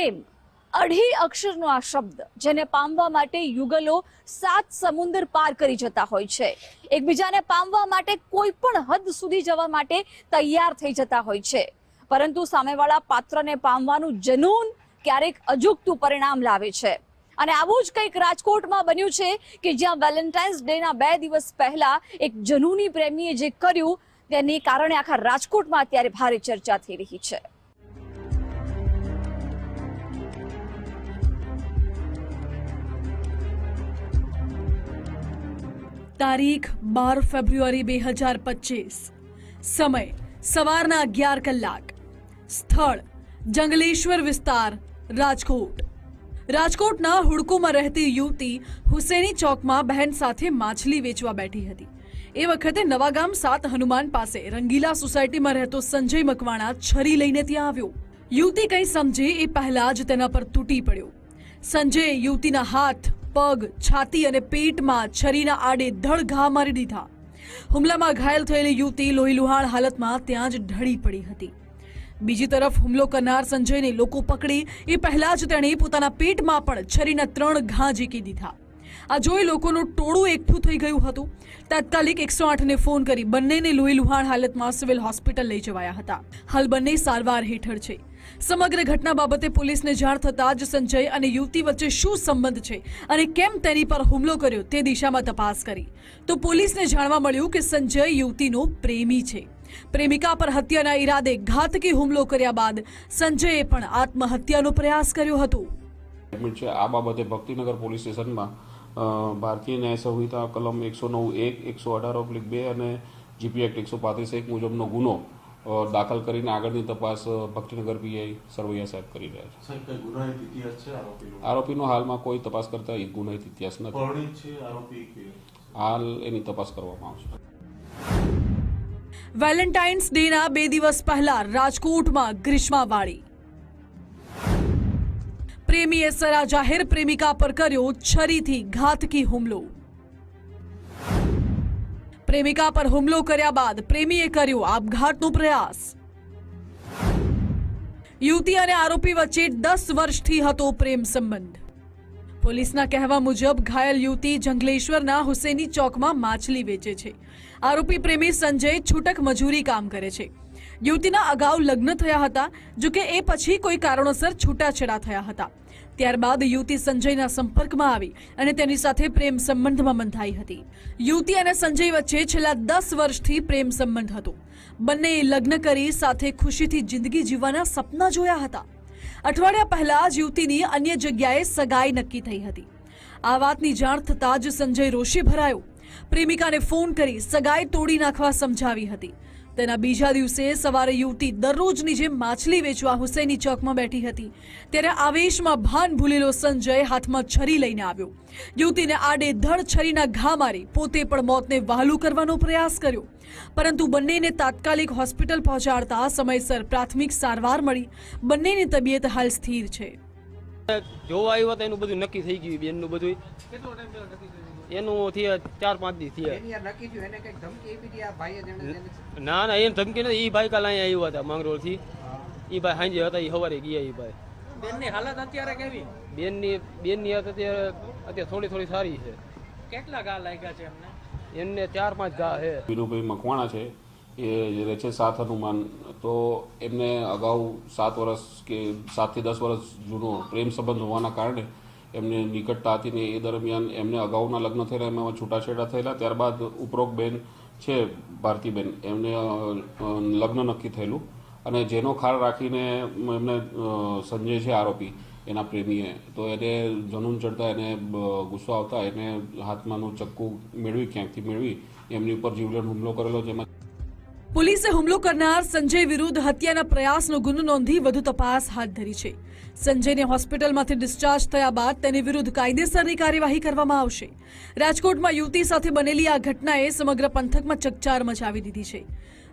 પ્રેમ, અઢી અક્ષરનો આ શબ્દ, જેને પામવા માટે યુગલો સાત સમુદ્ર પાર કરી જતા હોય છે. એકબીજાને પામવા માટે કોઈ પણ હદ સુધી જવા માટે તૈયાર થઈ જતા હોય છે. પરંતુ સામેવાળા પાત્રને પામવાનું જનૂન ક્યારેક અજુગતું પરિણામ લાવે છે. અને આવું જ કંઈક રાજકોટમાં બન્યું છે કે જ્યાં વેલેન્ટાઇન્સ ડેના બે દિવસ પહેલા એક જનૂની પ્રેમીએ જે કર્યું, તેની કારણે આખા રાજકોટમાં અત્યારે ભારે ચર્ચા થઈ રહી છે. તારીખ બાર ફેબ્રુઆરી બે હજાર પચીસ. સમય સવારના અગિયાર કલાક. સ્થળ જંગલેશ્વર વિસ્તાર, રાજકોટ. રાજકોટના હુડકુમાં રહેતી યુવતી હુસેની ચોકમાં બહેન સાથે માછલી વેચવા બેઠી હતી. એ વખતે નવાગામ સાત હનુમાન પાસે રંગીલા સોસાયટીમાં રહેતો સંજય મકવાણા છરી લઈને ત્યાં આવ્યો. યુવતી કંઈ સમજે એ પહેલા જ તેના પર તૂટી પડ્યો. સંજયે યુવતીના હાથ પગ, છાતી અને પેટમાં છરીના આડે ધડ ઘા મારી દીધા. હુમલામાં ઘાયલ થયેલી યુવતી લોહીલુહાણ હાલતમાં ત્યાં જ ઢળી પડી હતી. બીજી તરફ હુમલો કરનાર સંજયને લોકો પકડી, એ પહેલા જ તેણે પોતાના પેટમાં પણ છરીના ત્રણ ઘા ઝીકી દીધા. આ જોઈ લોકોનું ટોળું એકઠું થઈ ગયું હતું. તાત્કાલિક એકસો આઠને ફોન કરી બંનેને લોહી લુહાણ હાલતમાં સિવિલ હોસ્પિટલ લઈ જવાયા હતા. હાલ બંને સારવાર હેઠળ છે. સમગ્ર ઘટના બાબતે પોલીસને જાણ થતાં જ સંજય અને યુવતી વચ્ચે શું સંબંધ છે અને કેમ તેની પર હુમલો કર્યો તે દિશામાં તપાસ કરી. તો પોલીસને જાણવા મળ્યું કે સંજય યુવતીનો પ્રેમી છે. પ્રેમિકા પર હત્યાના ઈરાદે ઘાતકી હુમલો કર્યા બાદ સંજયે પણ આત્મહત્યાનો પ્રયાસ કર્યો હતો. એડમિટ છે, આ બાબતે ભક્તિનગર પોલીસ સ્ટેશનમાં ભારતીય ન્યાય સંહિતા કલમ એકસો નવ એક, એકસો અઢાર ઓબ્લિક બે અને જીપી એક્ટ એકસો પાંત્રીસ એક મુજબનો ગુનો દાખલ કરીને આગળની તપાસ ભક્તિનગર પીઆઈ સરવૈયા સાહેબ કરી રહ્યા છે. આરોપીનો? આરોપીનો હાલમાં કોઈ તપાસ કરતા ગુનાહિત ઇતિહાસ નથી. પરણિત છે આરોપી કે? હાલ એની તપાસ કરવામાં આવશે. વેલેન્ટાઇન્સ ડેના બે દિવસ પહેલા રાજકોટમાં ગ્રીષ્માવાળી. પ્રેમીએ સરા જાહેર પ્રેમિકા પર કર્યો છરીથી ઘાતકી હુમલો. પ્રેમિકા પર હુમલો કર્યા બાદ પ્રેમીએ કર્યો આપઘાતનો પ્રયાસ. યુવતી અને આરોપી વચ્ચે દસ વર્ષથી હતો પ્રેમ સંબંધ. પોલીસના કહેવા મુજબ ઘાયલ યુવતી જંગલેશ્વરના હુસેની ચોકમાં માછલી વેચે છે. આરોપી પ્રેમી સંજય છૂટક મજૂરી કામ કરે છે. યુવતીના અગાઉ લગ્ન થયા હતા, જો કે એ પછી કોઈ કારણોસર છૂટાછેડા થયા હતા. ત્યારબાદ યુવતી સંજયના સંપર્કમાં આવી અને તેની સાથે પ્રેમ સંબંધમાં બંધાઈ હતી. યુવતી અને સંજય વચ્ચે છેલ્લા દસ વર્ષથી પ્રેમ સંબંધ હતો. બંનેએ લગ્ન કરી સાથે ખુશીથી જિંદગી જીવવાના સપના જોયા હતા. અઠવાડિયા પહેલા જ યુવતીની અન્ય જગ્યાએ સગાઈ નક્કી થઈ હતી. આ વાતની જાણ થતાં જ સંજય રોષે ભરાયો. પ્રેમિકાને ફોન કરી સગાઈ તોડી નાખવા સમજાવી હતી. તેના બીજા દિવસે સવારે યુવતી દરરોજની જેમ માછલી વેચવા હુસૈની ચોકમાં બેઠી હતી. ત્યારે આવેશમાં ભાન ભૂલેલો સંજય હાથમાં છરી લઈને આવ્યો. યુવતીને આડે ધડ છરીના ઘા મારી પોતે પણ મોતને વહાલું કરવાનો પ્રયાસ કર્યો. પરંતુ બંનેને તાત્કાલિક હોસ્પિટલ પહોંચાડતા સમયસર પ્રાથમિક સારવાર મળી. બંનેની તબિયત હાલ સ્થિર છે. જોવા આવ્યો તો એનું બધું નક્કી થઈ ગયું, બેનનું બધું કેટલો ટાઈમ એનું થી ચાર પાંચ દી થયા. ના ના એને ધમકી નથી. એ ભાઈ કાલે અહીંયા આવ્યા હતા માંગરોળથી એ ભાઈ સાંજે હતા એ સવારે ગયા એ ભાઈ. બેનની હાલત અત્યારે કેવી? બેનની બેનની હાલત અત્યારે અત્યારે થોડી થોડી સારી છે. કેટલા ઘા લાગ્યા છે એમને? એમને ચાર પાંચ ઘા છે. વિરુભાઈ મકવાણા છે એ રહે છે સાત હનુમાન. તો એમને અગાઉ સાત વર્ષ કે સાતથી દસ વર્ષ જૂનો પ્રેમ સંબંધ હોવાના કારણે એમને નિકટતા હતી ને એ દરમિયાન એમને અગાઉના લગ્ન થયેલા, એમાં છૂટાછેડા થયેલા, ત્યારબાદ ઉપરોક્ત બેન છે, ભારતીબેન, એમને લગ્ન નક્કી થયેલું. અને જેનો ખાર રાખીને એમને સંજય છે આરોપી, એના પ્રેમીએ. તો એને જનૂન ચડતા એને ગુસ્સો આવતા એને હાથમાંનું ચક્કુ મેળવી, ક્યાંકથી મેળવી, એમની ઉપર જીવલેણ હુમલો કરેલો, જેમાં પોલીસે હુમલો કરનાર સંજય વિરુદ્ધ હત્યાના પ્રયાસનો ગુનો નોંધી વધુ તપાસ હાથ ધરી છે. સંજયને હોસ્પિટલમાંથી ડિસ્ચાર્જ થયા બાદ તેની વિરુદ્ધ કાયદેસરની કાર્યવાહી કરવામાં આવશે. રાજકોટમાં યુવતી સાથે બનેલી આ ઘટનાએ સમગ્ર પંથકમાં ચકચાર મચાવી દીધી છે.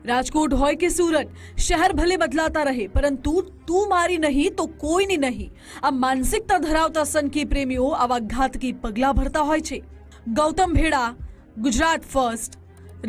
રાજકોટ હોય કે સુરત, શહેર ભલે બદલાતા રહે, પરંતુ તું મારી નહીં તો કોઈની નહીં. આ માનસિકતા ધરાવતા સનકી પ્રેમીઓ આવા ઘાતકી પગલાં ભરતા હોય છે. ગૌતમ ભેડા, ગુજરાત ફર્સ્ટ.